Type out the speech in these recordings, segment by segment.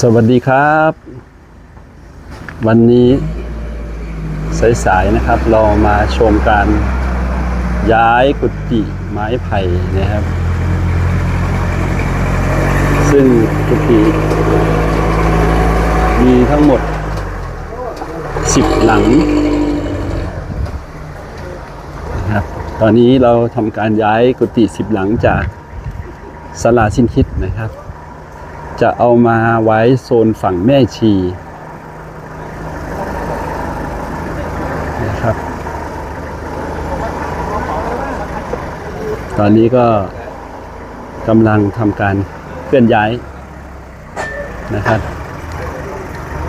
สวัสดีครับ วันนี้สายๆนะครับ เรามาชมการย้ายกุฏิไม้ไผ่นะครับ ซึ่งกุฏิมีทั้งหมด 10 หลังนะครับตอนนี้เราทำการย้ายกุฏิ10 หลังจากสลาสินคิดนะครับ จะเอามาไว้โซนฝั่งแม่ชีนะครับ ตอนนี้ก็กำลังทำการเคลื่อนย้ายนะครับ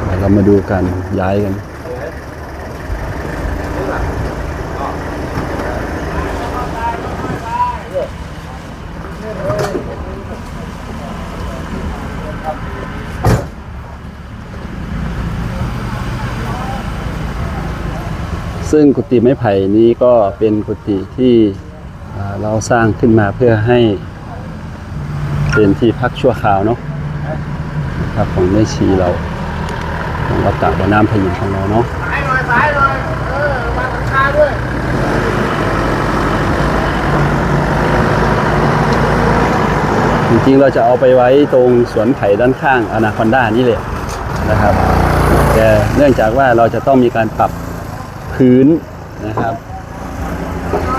เดี๋ยวเรามาดูกันย้ายกัน ซึ่งกุฏิไม้ไผ่นี้ก็เป็นกุฏิที่เราสร้างขึ้นมาเพื่อให้เป็นที่พักชั่วคราวเนาะครับของแม่ชีเราของวัดตากบ่อน้ำพยุงของเราเนาะสายหน่อยสายหน่อยเออมาตะคาด้วยจริงๆเราจะเอาไปไว้ตรงสวนไผ่ด้านข้างอนาคอนด้านี่แหละนะครับ แต่เนื่องจากว่าเราจะต้องมีการปรับ พื้นนะครับ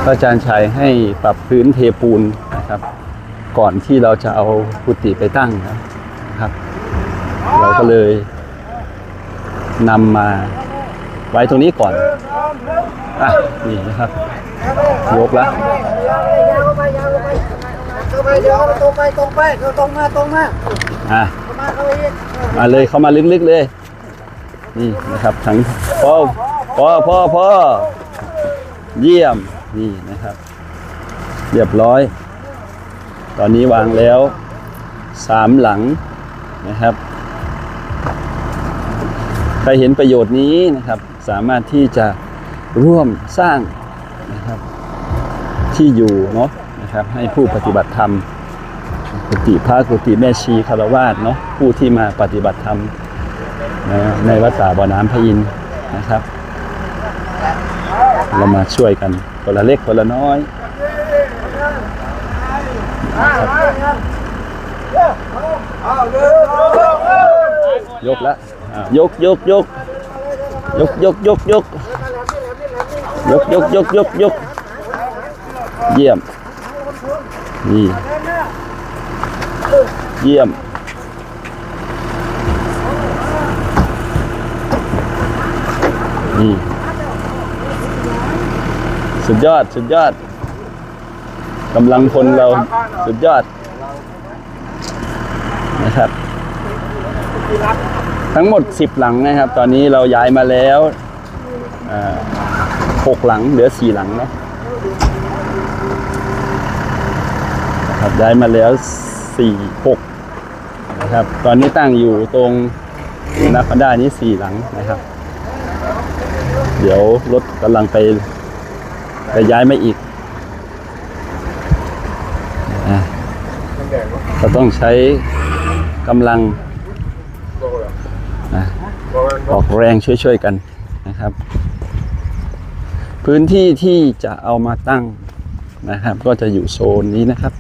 พระอาจารย์ชัยให้ปรับพื้นเทปูนนะครับ ก่อนที่เราจะเอากุฏิไปตั้งนะครับ เราก็เลยนำมาไว้ตรงนี้ก่อนอะนี่นะครับยกแล้วยาวไปยาวไปเข้าไปเดี๋ยวตรงไปตรงไปเดี๋ยวตรงมาตรงมาอะเข้ามาเข้าไปอีกมาเลยเข้ามาลึกๆเลย นี่นะครับทั้งพ่อ พ่อพ่อพ่อเยี่ยมนี่นะครับ เรียบร้อย ตอนนี้วางแล้วสามหลังนะครับ ใครเห็นประโยชน์นี้นะครับ สามารถที่จะร่วมสร้างนะครับที่อยู่เนาะนะครับ ให้ผู้ปฏิบัติธรรมกุฏิพระกุฏิแม่ชีคารวาสเนาะผู้ที่มาปฏิบัติธรรมนะในวัดป่าบ่อน้ำพระอินนะครับ เรามาช่วยกันคนละเล็กคนละน้อยยกละยกยกยกยกยกยกยกยกยกยกยกยกเยี่ยมนี่เยี่ยมนี่ สุดยอด สุดยอดกำลังพลเราสุดยอดนะครับ ทั้งหมด 10 หลังนะครับ ตอนนี้เราย้ายมาแล้วหกหลังเหลือ4หลังเนาะครับย้ายมาแล้วสี่หกนะครับ ตอนนี้ตั้งอยู่ตรงนาคอนด้านี้สี่หลังนะครับ เดี๋ยวรถกำลังไป ไปย้ายมาอีกอะต้องใช้กำลังออกแรงช่วยๆกันนะครับ พื้นที่ที่จะเอามาตั้งนะครับ ก็จะอยู่โซนนี้นะครับ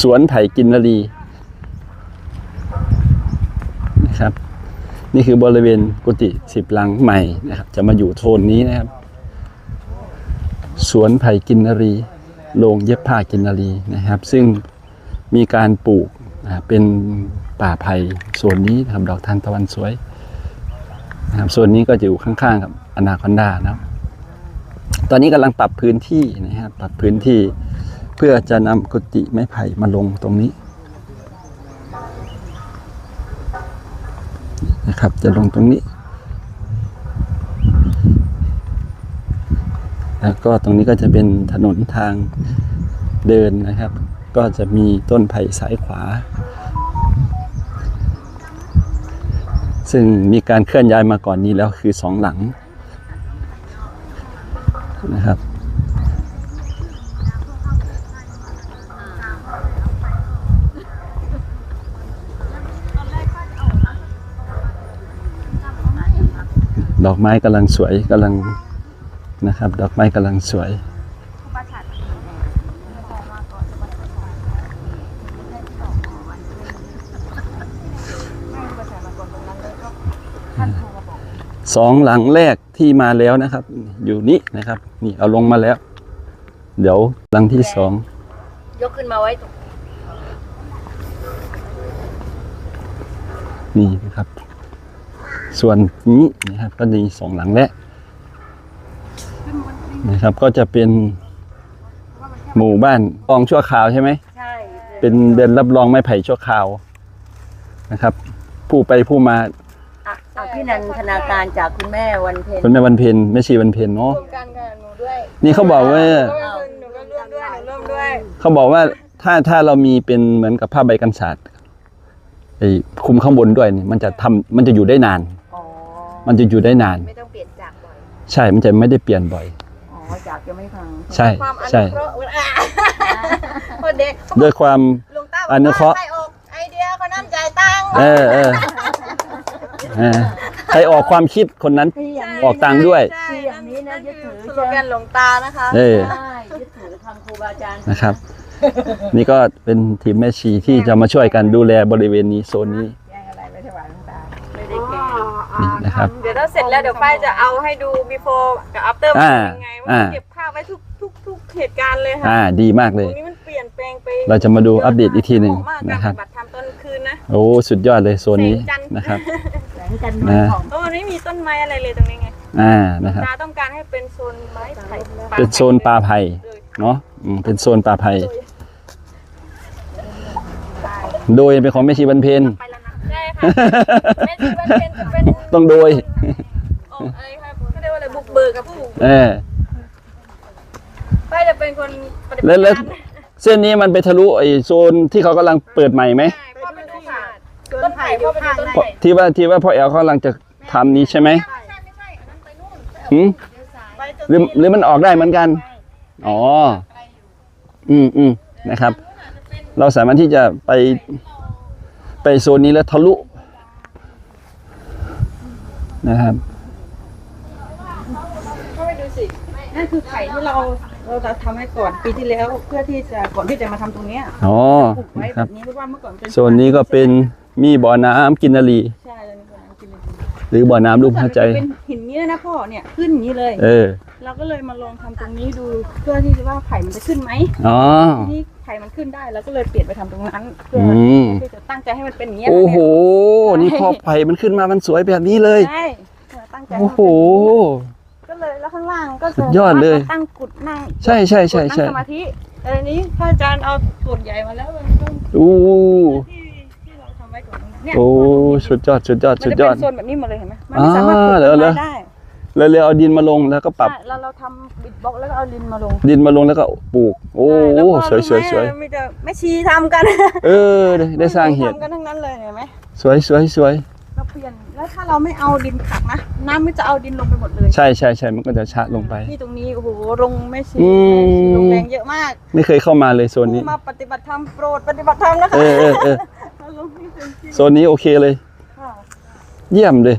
สวนไผ่กินนรีนะครับ นี่คือบริเวณกุฏิสิบหลังใหม่นะครับ จะมาอยู่โทนนี้นะครับ สวนไผ่กินนรีโรงเย็บผ้ากินนรีนะครับ ซึ่งมีการปลูกเป็นป่าไผ่ส่วนนี้นะครับดอกทานตะวันสวยนะครับส่วนนี้ก็จะอยู่ข้างๆกับอนาคอนดานะครับตอนนี้กำลังปรับพื้นที่นะครับปรับพื้นที่เพื่อจะนำกุฏิไม้ไผ่มาลงตรงนี้นะครับ จะลงตรงนี้ แล้วก็ตรงนี้ก็จะเป็นถนนทางเดินนะครับ ก็จะมีต้นไผ่สายขวา ซึ่งมีการเคลื่อนย้ายมาก่อนนี้แล้วคือสองหลังนะครับดอกไม้กำลังสวยกำลัง นะครับ ดอกไม้กำลังสวย สองหลังแรกที่มาแล้วนะครับ อยู่นี่นะครับ นี่เอาลงมาแล้ว เดี๋ยวหลังที่สองยกขึ้นมาไว้ตรงนี่นะครับ ส่วนนี้นะครับก็มีสองหลังแรก นะครับ ก็จะเป็นหมู่บ้านกองชั่วคราวใช่ไหมใช่เป็นเดินรับรองไม้ไผ่ชั่วคราวนะครับ ผู้ไปผู้มาอะอะพี่นันทนาการจากคุณแม่วันเพ็ญเป็นแม่วันเพ็ญแม่ชีวันเพ็ญเนาะร่วมกันกับหนูด้วยนี่เขาบอกว่าหนูก็ร่วมด้วยหนูร่วมด้วยเขาบอกว่าถ้าถ้าเรามีเป็นเหมือนกับผ้าใบกันศาสตร์ไอ้คลุมข้างบนด้วยนี่มันจะทำมันจะอยู่ได้นาน อ๋อมันจะอยู่ได้นาน ไม่ต้องเปลี่ยนจากบ่อย ใช่ มันจะไม่ได้เปลี่ยนบ่อยอ๋อ จากจะไม่ฟังใช่ ความอใช่นุเคราะห์อะคนเด็กด้วยความลุงต้าบอนุเคราะห์ใครออกไอเดียคนนั้นจ่ายตังค์เออเออเออใครออกความคิดคนนั้นพี่อย่างออกตังค์ด้วยใช่พี่อย่างนี้นะยึดถือ สโลแกนหลวงตานะคะเออ ใช่ยึดถือทางครูบาอาจารย์นะครับ นี่ก็เป็นทีมแม่ชีที่จะมาช่วยกันดูแลบริเวณนี้โซนนี้ นี่นะครับ เดี๋ยวถ้าเสร็จแล้วเดี๋ยวป้ายจะเอาให้ดู before กับ after อ่าเป็นยังไงว่าอ่า เก็บภาพไว้ทุกทุกทุกเหตุการณ์เลยค่ะอ่าดีมากตเลรย งนี้มันเปลี่ยนแปลงไปเราจะมาดูอัปเดตอีกทีหนึ่งเหมาะมากนะครับการปฏิบัติธรรมตอนคืนนะโอ้สุดยอดเลยโซนนี้แสงจันทร์นะครับแสงจันทร์นวลของเพราะมันไม่มีต้นไม้อะไรเลยตรงนี้ไงอ่านะครับ ตาต้องการให้เป็นโซนไม้ไผ่เป็นโซนป่าไผ่เนาะอืมเป็นโซนป่าไผ่โดยเป็นของแม่ชีบันเพนไป แล้วนะใช่ค่ะแม่ชีวันเพ็ญจะเป็นต้องโดยออกอะไรครับเขาเรียกว่าอะไรบุกเบิกกับผู้เออป้าจะเป็นคนปฏิบัแล้วติแล้วการเส้นนี้มันไปทะลุไอ้โซนที่เขากำลังเปิดใหม่ไหมใช่พ่อไปดูค่ะต้นไผ่พ่อไปดูต้นเพราะไผ่ที่ว่าที่ว่าพ่อแอลเขากำลังจะทำนี้ใช่ไหมใช่ไม่ใช่อันนั้นไปนู่นหืมไปจนหรือหรือมันออกได้เหมือนกัน อ๋อ อืมอืมนะครับ เราสามารถที่จะไปไป โซนนี้แล้วทะลุนะครับพ่อไปดูสินั่นคือไข่ที่เราเราจะทำให้ก่อนปีที่แล้วเพื่อที่จะก่อนที่จะมาทำตรงเนี้ยอ๋อปลูกไว้นะคแบรับบนี้เพราะว่าเมื่อก่อนเป็นโซนนี้ก็เป็นมีบ่อน้ำกินนารีใช่เลยนี่คือน้ำกินเลยหรือบ่อน้ำรูปหัวใจ เป็นหินนี้เลยนะพ่อเนี่ยขึ้นอย่างนี้เลย เออเราก็เลยมาลองทำตรงนี้ดูเพื่อที่จะว่าไข่มันจะขึ้นไหมอ๋อ ทีนี้ ไข่มันขึ้นได้เราก็เลยเปลี่ยนไปทำตรงนั้นเพื่ออืมที่จะตั้งใจให้มันเป็นอย่างเงี้ยโอ้โห นี่พอไผ่มันขึ้นมามันสวยแบบนี้เลย ใช่เราตั้งใจให้โอ้มันโห เป็นอย่างนี้ ก็เลยแล้วข้างล่างก็สุดยอดเลย ตั้งกุดนั่งใช่ใช่ใช่กุดนั่ใช่งสมาธิแต่อันนี้พระอาจารย์เอากุดใหญ่มาแล้วมันก็อู้ที่ที่เราทำไว้ก่อนตรงนั้นเนี่ยโอ้สุดยอดสุดยอดมันสุดจะยอเป็ดนโซนแบบนี้หมดเลยเห็นไหมมันไม่สามารถปลูกอ่าเหรอต้นเหรไม้อได้แล้วเลยเอาดินมาลงแล้วก็ปรับ ใช่แล้วเราทำ บิดบล็อกแล้วก็เอาดินมาลงดินมาลงแล้วก็ปลูก โอ้ ใช่แล้วพอสวยสวยสวยรู้ไหมมีแต่ไม่ชีทำกันเออได้ได้สร้างเหตุทำกันทั้งนั้นเลยเห็นไหมสวยสวยสวยเราเปลี่ยนแล้วถ้าเราไม่เอาดินขักนะน้ำมันจะเอาดินลงไปหมดเลย ใช่ใช่ใช่มันก็จะชะลงไป ที่ตรงนี้โอ้โหลงไม่ชีอืมแม่ชีลงแรงเยอะมากไม่เคยเข้ามาเลยโซนนี้ ผู้มาปฏิบัติธรรมโปรดปฏิบัติธรรมนะคะเออเออเออเราลงที่เป็นที่โซนนี้โอเคเลย ค่ะเยี่ยมเลย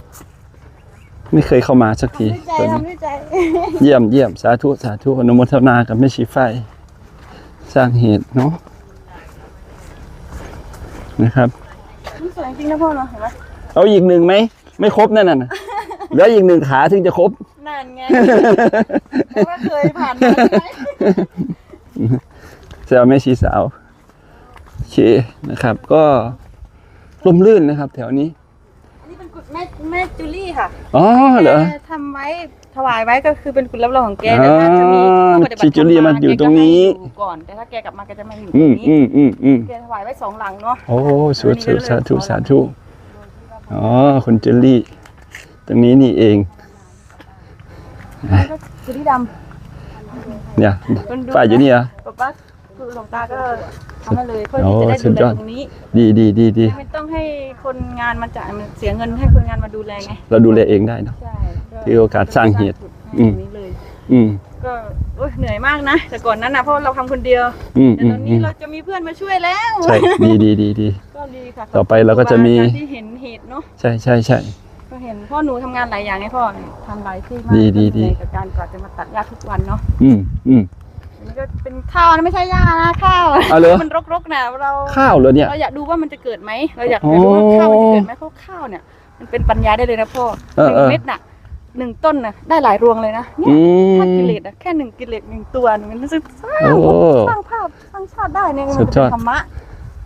ไม่เคยเข้ามาสักทีทำด้วยใจโซนนี้ ทำด้วยใจ เยี่ยมเยี่ยมสาธุ สาธุอนุโมทนากับแม่ชีไฟ สร้างเหตุเนาะนะครับ มันสวยจริงนะพ่อเนาะเห็นไหมเอาอีกหนึ่งไหม ไม่ครบนั่นน่ะ เหลืออีกหนึ่งขาถึงจะครบนั่นไงเพราะว่าเคยผ่านมาใช่ไหมแซวแม่ชีสาวโอเคนะครับ ก็ร่มรื่นนะครับ แถวนี้อันนี้เป็นกุฎ แม่แม่จูลี่ค่ะอ๋อเหรอแกทำไว้ถวายไว้ก็คือเป็นกุฎรับรองของแกอ่าแต่ถ้าจะมีผู้ปฏิบัติธรรที่จูลี่มาอยู่ตรงนี้แกก็ให้อยู่ก่อนแต่ถ้าแกกลับมาแกจะมาอยู่ตอืรงมนี้อืมอืมอืมแกถวายไว้สองหลังเนาะโอ้สวดสวดสาธุสาธุอ๋อคุณเจลลี่ ตรงนี้นี่เอง แล้วก็จูลี่ดเนี่ยำมันดูฝ่ายอยู่นี่เหรอป๊าป๊าคือหลวงตาก็ ทำมาเลยเพื่อโอ้ที่จะได้สุดูดแลยอดตรงนี้ ดีดีดีดีไม่ต้องให้คนงานมาจ่ายมันเสียเงินให้คนงานมาดูแลไงเราดูแลเองได้เนอะใช่ถือโอกาสสร้างเหตุอือืมมนี้เลยอืมก็โอ๊ยเหนื่อยมากนะแต่ก่อนนั้นนะเพราะเราทำคนเดียวอืมแต่อืตมอนอืนี้มเราจะมีเพื่อนมาช่วยแล้วใช่ดีดีดีดีก็ดีค่ะต่อไปเราก็จะมีครูบาอาจารย์ที่เห็นเหตุเนาะใช่ใช่ใช่ก็เห็นพ่อหนูทำงานหลายอย่างไงพ่อทำหลายที่มากดีดีดีเหนื่อยกับการกว่าจะมาตัดหญ้าทุกวันเนาะอืมอืมอันนี้ ก็เป็นข้าวนะไม่ใช่หญ้านะข้าวเอาเหรอ มันรกๆนะเราข้าวเหรอเนี่ย เราอยากดูว่ามันจะเกิดไหมเราอยากอ๋อจะดูว่าข้าวมันจะเกิดไหมเพราะข้าวเนี่ยมันเป็นปัญญาได้เลยนะพ่อเอหอนึ่เองอเม็ดน่ะหนึ่งต้นน่ะได้หลายรวงเลยนะเนี่อืยมถ้ากิเลสอะแค่หนึ่งกิเลสหนึ่งตัวหนึ่งมันรู้สึกสร้างโอ้สร้างภาพสร้างชาติได้เนี่ยมันสุดยเป็อดนธรรมะ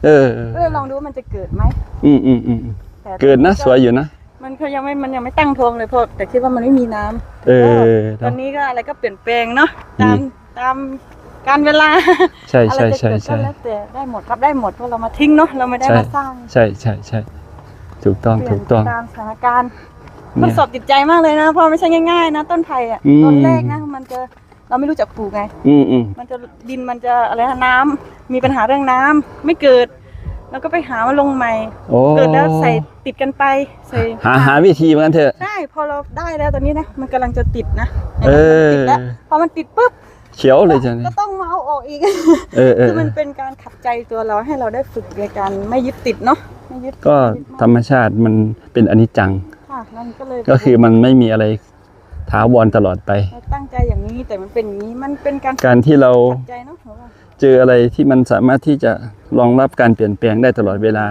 เออก็เลยลองดูว่ามันจะเกิดไหมอืมอืมอืมแต่เกิดนะสวยอยู่นะมันก็ยังไม่มันยังไม่ตั้งทงเลยพ่อแต่คิดว่ามันไม่มีน้ำ เออตอนนี้ก็อะไรก็เปลี่ยนแปลงเนาะอืตามม ตาม การเวลาใช่อะไรใช่จะใช่เกิดก็ใช่แล้วแต่ได้หมดรับได้หมดเพราะเรามาทิ้งเนาะเราไม่ได้ใช่มาสร้างใช่ใช่ใช่ถูกต้องเปลี่ถูยนกต้องตามสถานการณ์เนี่มันยสอบจิตใจมากเลยนะเพราะไม่ใช่ง่ายๆ นะต้นไผ่อะอืมต้นแรกนะมันจะเราไม่รู้จักปลูกไงอืมอืมมันจะดินมันจะอะไรนะน้ำมีปัญหาเรื่องน้ำไม่เกิด แล้วก็ไปหามาลงใหม่โอ้เกิดแล้วใส่ติดกันไปใส่หาหาวิธีเหมือนกันเถอะใช่พอเราได้แล้วตอนนี้นะมันกำลังจะติดนะเออติดแล้วพอมันติดปุ๊บ เขียวเลยจ้ะเนี่ก็ยต้องมาเอาออกอีกเออเออ คือมันเป็นการขัดใจตัวเราให้เราได้ฝึกในการไม่ยึดติดเนาะไม่ยึดก็ธรรมชาติมันเป็นอนิจจัง ค่ะนั่นก็เลยก็คือมันไม่มีอะไรถาวรตลอดไป เราตั้งใจอย่างนี้แต่มันเป็นอย่างนี้มันเป็นการการที่เราขัดใจเนาะหนูว่า เจออะไรที่มันสามารถที่จะรองรับการเปลี่ยนแปลงได้ตลอดเวลา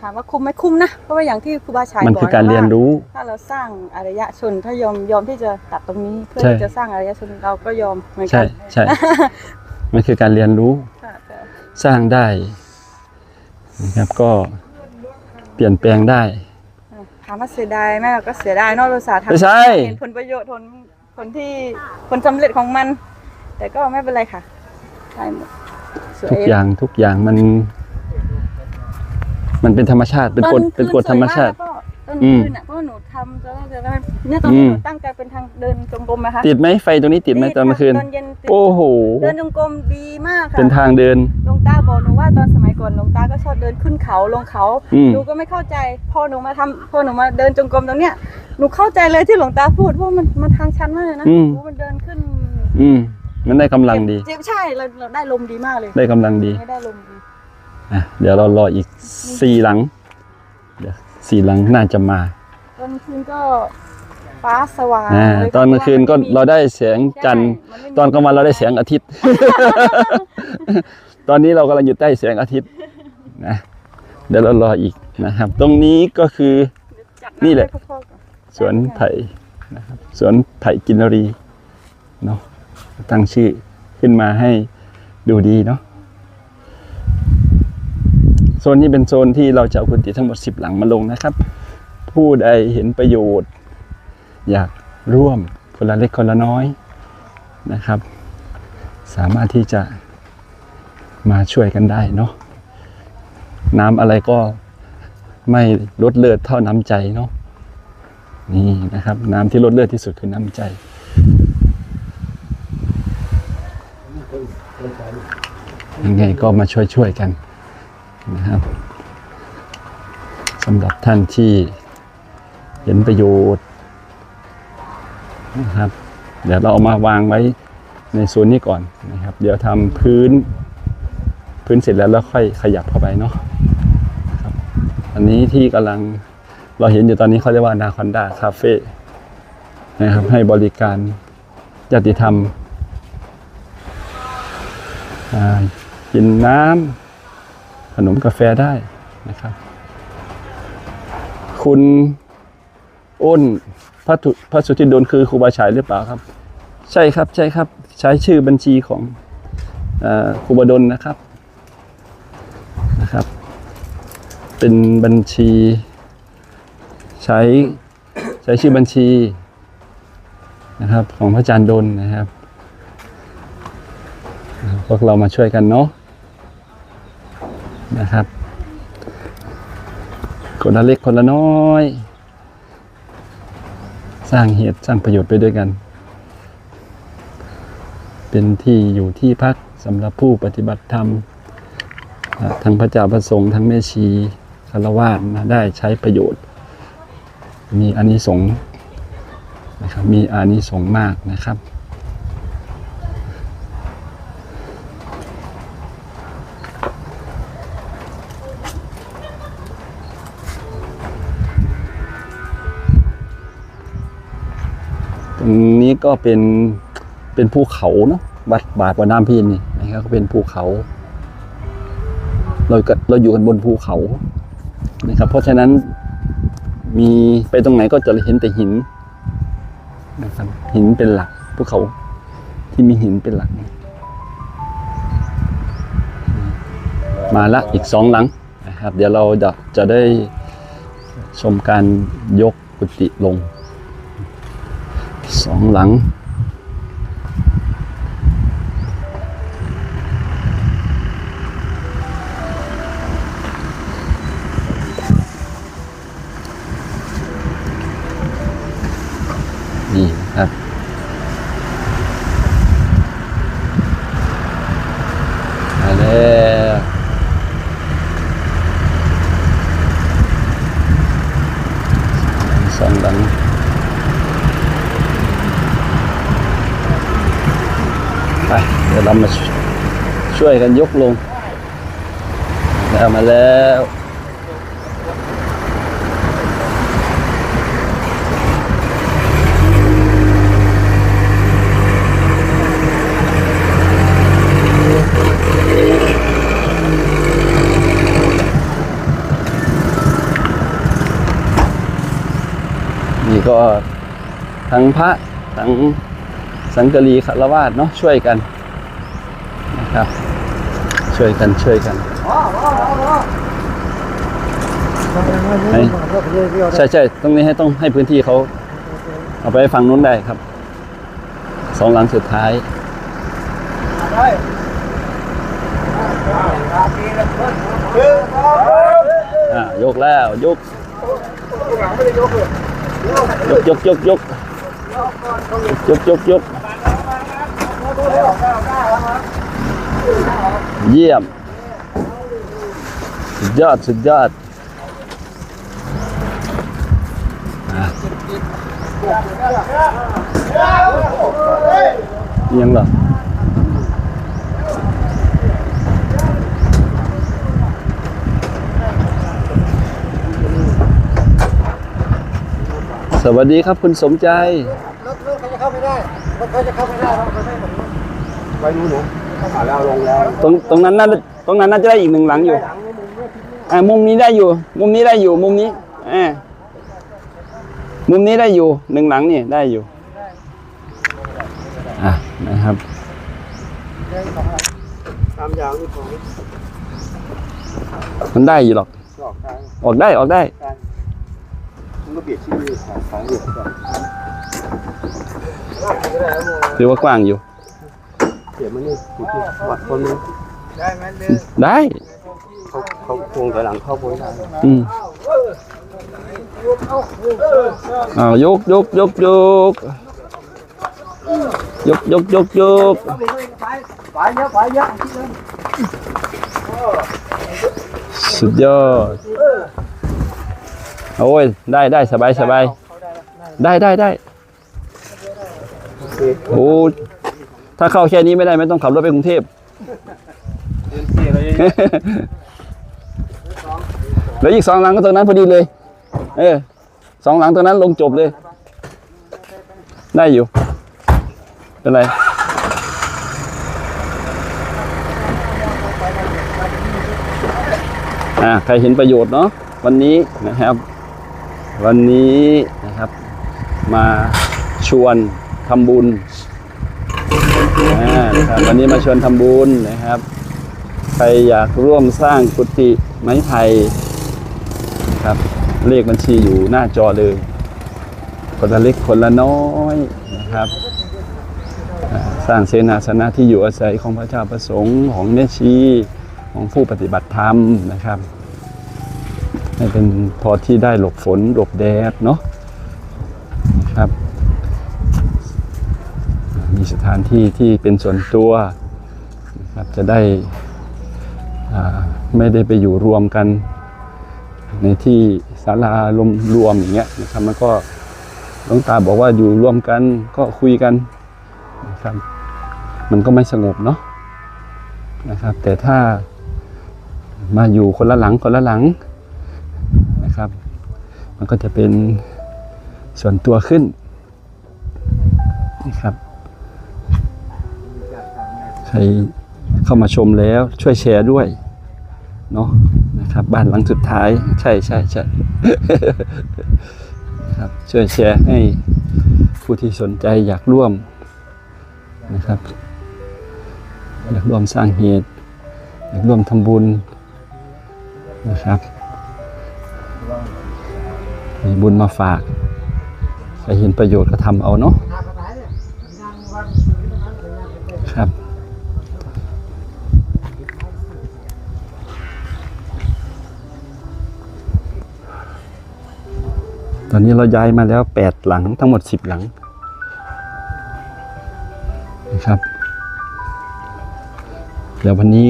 ถามว่าคุ้มไหมคุ้มนะเพราะว่าอย่างที่ครูบาชัยมันบอกคือการว่าเรียนรู้ ถ้าเราสร้างอารยชน ถ้ายอมยอมที่จะตัดตรงนี้เพื่อใช่ที่จะสร้างอารยชนเราก็ยอมเหมือนกัใช่ใช่มันคือการเรียนรู้ค่ะแต่สร้างได้นะครับก็เปลี่ยนแปลงได้ถามว่าเสียดายไหมเราก็เสียดายเนอกเราสาห์ทำไม่ใช่เห็นผลประโยชน์ผลผลที่ผลสำเร็จของมัน แต่ก็ไม่เป็นไรค่ะได้หมดสวยทุกอย่างทุกอย่างมัน มันเป็นธรรมชาติเป็นกฎตอเป็นกฎธรรมชาติ ตอนอืคืมนอะเพราะว่าหนูทำตอนแรกจะได้เนี่ยตอนนี้อืมหนูตั้งใจเป็นทางเดินจงกรมนะคะติดไหมไฟตรงนี้ติดไหมตอนกลางคืน ตอนเย็นติดโอ้โห เดินจงกรมดีมากค่ะเป็นทางเดิน หลวงตาบอกหนูว่าตอนสมัยก่อนหลวงตาก็ชอบเดินขึ้นเขาลงเขาอืม หนูก็ไม่เข้าใจ พอหนูมาทำพอหนูมาเดินจงกรมตรงเนี้ยหนูเข้าใจเลยที่หลวงตาพูดเพราะมันมันทางชันมากเลยนะอืม โอ้มันเดินขึ้นอืม มันได้กำลังดี เจ็บใช่เราเราได้ลมดีมากเลยได้กำลังดี ไม่ได้ลมดี อะเดี๋ยวเรารออีกสี่หลัง เดี๋ยวสี่หลังน่าจะมา ตอนคืนก็ฟ้าสว่างอ่าเลยตอนกลางคืนก็เราได้แสงจันทร์ใช่มัไม่มี ตอนกลางวันเราได้แสงอาทิตย์ ตอนนี้เรากำลังอยู่ใต้แสงอาทิตย์นะเดี๋ยวเรารออีกนะครับ ตรงนี้ก็คือ จัดนี่แหละให้พ่อๆก่อนสวนไผ่นะครับสวนไผ่กินรีเนาะตั้งชื่อขึ้นมาให้ดูดีเนาะ โซนนี้เป็นโซนที่เราจะเอากุฏิทั้งหมดสิบหลังมาลงนะครับ ผู้ใดเห็นประโยชน์ อยากร่วมคนละเล็กคนละน้อยนะครับ สามารถที่จะมาช่วยกันได้เนาะน้ำอะไรก็ไม่ลดเลิศเท่าน้ำใจเนาะนี่นะครับ น้ำที่ลดเลือดที่สุดคือน้ำใจยังไงก็มาช่วยช่วยๆกัน นะครับสำหรับท่านที่เห็นประโยชน์นะครับ เดี๋ยวเราเอามาวางไว้ในโซนนี้ก่อนนะครับ เดี๋ยวทำพื้น พื้นเสร็จแล้วแล้วค่อยขยับเข้าไปเนาะครับ อันนี้ที่กำลังเราเห็นอยู่ตอนนี้เขาเรียกว่านาคอนดาคาเฟ่นะครับ ให้บริการญาติธรรมกินน้ำ นมกาแฟได้นะครับ คุณอ้นพระถุพระสุธิดลคือครูบาฉายหรือเปล่าครับ ใช่ครับใช่ครับใช้ชื่อบัญชีของอครูบดลนะครับนะครับ เป็นบัญชี ใช้ใช้ชื่อบัญชีนะครับ ของพระอาจารย์ดลนะครับพวกเรามาช่วยกันเนาะ นะครับ คนละเล็กคนละน้อย สร้างเหตุสร้างประโยชน์ไปด้วยกัน เป็นที่อยู่ที่พักสำหรับผู้ปฏิบัติธรรมทั้งพระเจ้าพระสงฆ์ทั้งแม่ชีคารวะนะได้ใช้ประโยชน์ มีอานิสงส์นะครับมีอานิสงส์มากนะครับ นี้ก็เป็นเป็นภูเขาเนาะบัดบาดว่าน้ำพินนี่นะครับก็เป็นภูเขา เราก็เราอยู่กันบนภูเขานะครับ เพราะฉะนั้นมีไปตรงไหนก็จะเห็นแต่หินนะครับหินเป็นหลักภูเขาที่มีหินเป็นหลัก มาละอีกสองหลังนะครับ เดี๋ยวเราจะจะได้ชมการยกกุฏิลง สองหลัง นี่ครับ มาแล้วสองหลัง ไปเดี๋ยวเรามาช่วยกันยกลงแล้วมาแล้วนี่ก็ทั้งพระทั้ง สังกะรีคารวาสเนาะช่วยกันนะครับ ช่วยกันช่วยกันใช่ใช่ตรงนี้ให้ต้องให้พื้นที่เขาเอาไปฝั่งนู้นได้ครับ สองหลังสุดท้ายยกแล้วยกยกยกยกยกยกยกยก เยี่ยม สุดยอด สุดยอดอ่ยังเหรอสวัสดีครับคุณสมใจ รถรถเขาจะเข้าไม่ได้ รถเขาจะเข้าไม่ได้เราะเขาไม่ เหมือนไปดูหนูผ่านแล้วลงแล้วตรงตรงนั้นน่าตรงนั้นน่าจะได้อีกหนึ่งหลังอยู่อ่ามุมนี้ได้อยู่ มุมนี้ได้อยู่ มุมนี้อ่ามุมนี้ได้อยู่หนึ่งหลังนี่ได้อยู่อะนะครับตามยางนี่ของมันได้อยู่หรอกออกทางออกได้ออกได้มันก็เบียดชื่อขายเบียดก่อนถือว่ากว้างอยู่ เบียดมันนี่ถูกที่วัดคนนึงได้ไหมเดินได้ เขาเขาโค้งถอยหลังเข้าโพยได้อืมอ้าวยกยกยกยกยกยกยกยกไปเยอะไปเยอะสุดยอดโอ้ยได้ได้สบายสบายได้ได้ได้โอ้ ถ้าเข้าแค่นี้ไม่ได้ไม่ต้องขับรถไปกรุงเทพแล้วอีกสองหลังก็ตรงนั้นพอดีเลย เออสองหลังตรงนั้นลงจบเลย ได้อยู่ เป็นไรอ่าใครเห็นประโยชน์เนาะวันนี้นะครับ วันนี้นะครับ มาชวนทำบุญอ่า นะครับวันนี้มาชวนทำบุญนะครับ ใครอยากร่วมสร้างกุฏิไม้ไผ่ครับเลขบัญชีอยู่หน้าจอเลย คนละเล็กคนละน้อยนะครับ สร้างเสนาสนะที่อยู่อาศัยของพระเจ้าประสงค์ของเนชีของผู้ปฏิบัติธรรมนะครับให้เป็นพอที่ได้หลบฝนหลบแดดเนาะนะครับ มีสถานที่ที่เป็นส่วนตัวนะครับจะได้ไม่ได้ไปอยู่รวมกัน ในที่ศาลารวมรวมอย่างเงี้ยนะครับมันก็หลวงตาบอกว่าอยู่รวมกันก็คุยกันนะครับมันก็ไม่สงบเนาะนะครับ แต่ถ้ามาอยู่คนละหลังคนละหลังนะครับ มันก็จะเป็นส่วนตัวขึ้นนะครับ ใครเข้ามาชมแล้วช่วยแชร์ด้วยเนาะนะครับ บ้านหลังสุดท้ายใช่ใช่ใช่ครับช่วยแชร์ให้ผู้ที่สนใจอยากร่วมนะครับ อยากร่วมสร้างเหตุ อยากร่วมทำบุญนะครับมีบุญมาฝากใครเห็นประโยชน์ก็ทำเอาเนาะครับ ตอนนี้เราย้ายมาแล้วแปดหลังทั้งหมดสิบหลังนะครับ เดี๋ยววันนี้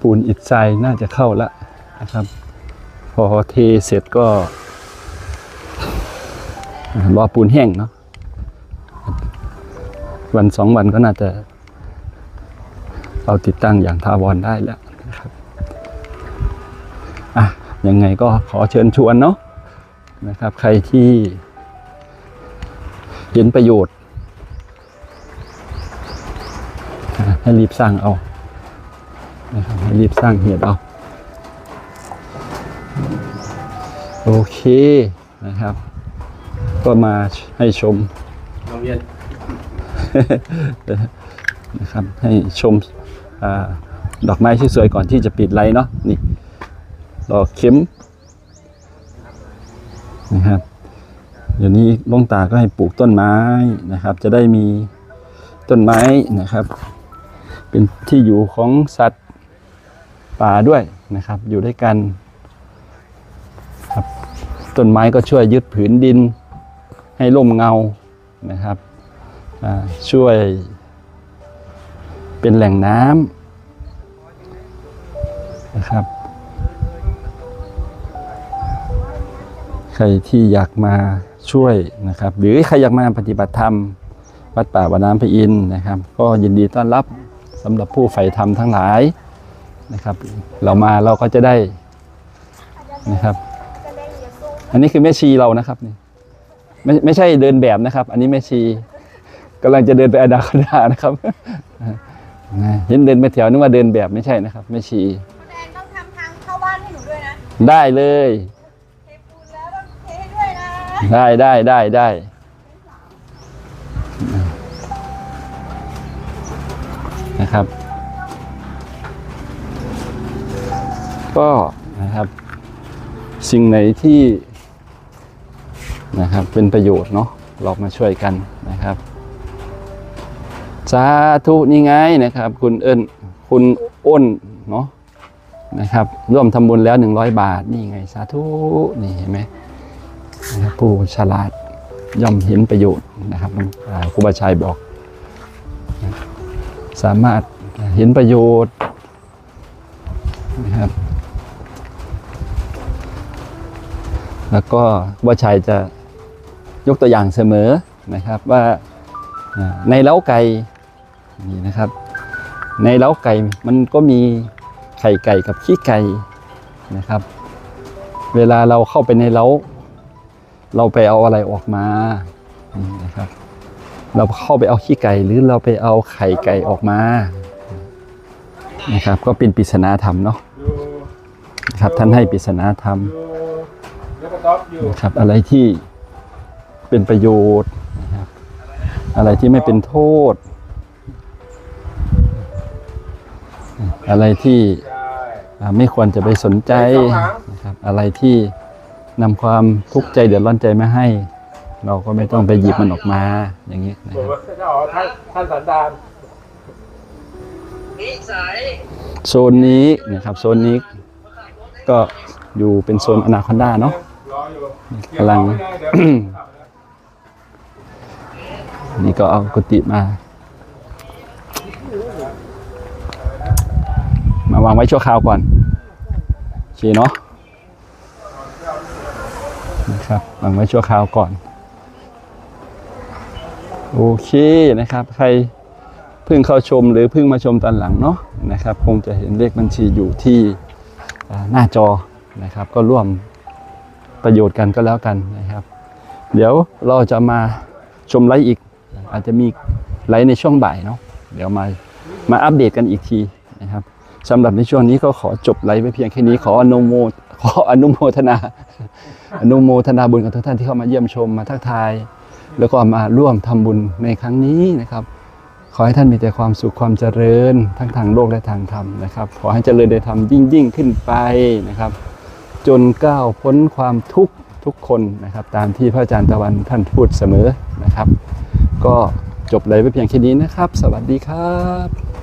ปูนอิฐทรายน่าจะเข้าแล้วนะครับ พอเทเสร็จก็รอปูนแห้งเนาะวันสองวันก็น่าจะเราติดตั้งอย่างทาวรได้แล้ว ยังไงก็ขอเชิญชวนเนาะนะครับ ใครที่เห็นประโยชน์อะให้รีบสร้างเอานะครับให้รีบสร้างเหตุเอา โอเคนะครับ ก็มาให้ชมโรงเรียนนะครับให้ชมอาดอกไม้ที่สวยๆก่อนที่จะปิดไลน์เนาะนี่ ดอกเข็มนะครับเดี๋ยวนี้ลวงตาก็ให้ปลูกต้นไม้นะครับ จะได้มีต้นไม้นะครับ เป็นที่อยู่ของสัตว์ป่าด้วยนะครับ อยู่ด้วยกันครับต้นไม้ก็ช่วยยึดผืนดิน ให้ร่มเงานะครับช่วยเป็นแหล่งน้ำนะครับ ใครที่อยากมาช่วยนะครับ หรือใครอยากมาปฏิบัติธรรม วัดป่าวัดน้ำพระอินทร์นะครับ ก็ยินดีต้อนรับสำหรับผู้ใฝ่ธรรมทั้งหลายนะครับ เรามาเราก็จะได้นะครับ อันนี้คือแม่ชีเรานะครับนี่ไม่ไม่ใช่เดินแบบนะครับ อันนี้แม่ชีกำลังจะเดินไปอดาคดานะครับนะเห็นเดินไปแถวนึกว่าเดินแบบไม่ใช่นะครับแม่ชีคุณแอนต้องทำทางเข้าบ้านให้หนูด้วยนะ ได้เลย ได้ได้ได้ได้นะครับ ก็นะครับ สิ่งไหนที่นะครับ เป็นประโยชน์เนาะเรามาช่วยกันนะครับสาธุนี่ไงนะครับ คุณเอิญคุณอ้นเนาะนะครับ ร่วมทำบุญแล้ว 100 บาท นี่ไง สาธุ นี่เห็นไหม ผู้ฉลาดย่อมเห็นประโยชน์นะครับครูบาชัยบอก สามารถเห็นประโยชน์นะครับแล้วก็ครูบาชัยจะยกตัวอย่างเสมอนะครับว่าในเล้าไก่นี่นะครับ ในเล้าไก่มันก็มีไข่ไก่กับขี้ไก่นะครับ เวลาเราเข้าไปในเล้า เราไปเอาอะไรออกมานะครับ เราเข้าไปเอาขี้ไก่หรือเราไปเอาไข่ไก่ออกมานะครับ ก็เป็นปริศนาธรรมเนาะนะครับท่านให้ปริศนาธรรมนะครับอะไรที่เป็นประโยชน์นะครับ อะไรที่ไม่เป็นโทษ อะไรที่ไม่ควรจะไปสนใจนะครับอะไรที่ นำความทุกข์ใจเดือดร้อนใจมาให้ เราก็ไม่ต้องไปหยิบมันออกมาอย่างนี้นะบคอกรับว่าจะออกท่านท่านสันดานโซนนี้นะครับโซนนี้ก็อยู่เป็นโซนอนาคอนดาเนาะ รออยู่กำลัง เดี๋ยวเข้าไม่ได้เดี๋ยวขับนะนี่ก็เอากุฏิมา มาวางไว้ชั่วคราวก่อนโอเคเนาะ นะครับวางไว้ชั่วคราวก่อน โอเคนะครับ ใครเพิ่งเข้าชมหรือเพิ่งมาชมตอนหลังเนาะนะครับ คงจะเห็นเลขบัญชีอยู่ที่หน้าจอนะครับ ก็ร่วมประโยชน์กันก็แล้วกันนะครับ เดี๋ยวเราจะมาชมไลฟ์อีก อาจจะมีไลฟ์ในช่วงบ่ายเนาะเดี๋ยวมามาอัปเดตกันอีกทีนะครับสำหรับในช่วงนี้ก็ขอจบไลฟ์ไปเพียงแค่นี้ขออนุโมขออนุโมทนา อนุโมทนาบุญกับทุกท่านที่เข้ามาเยี่ยมชมมาทักทาย แล้วก็มาร่วมทำบุญในครั้งนี้นะครับ ขอให้ท่านมีแต่ความสุขความเจริญทั้งทางโลกและทางธรรมนะครับ ขอให้เจริญในธรรมยิ่งยิ่งขึ้นไปนะครับ จนก้าวพ้นความทุกข์ทุกคนนะครับ ตามที่พระอาจารย์ตะวันท่านพูดเสมอนะครับ ก็จบเลยไปเพียงแค่นี้นะครับ สวัสดีครับ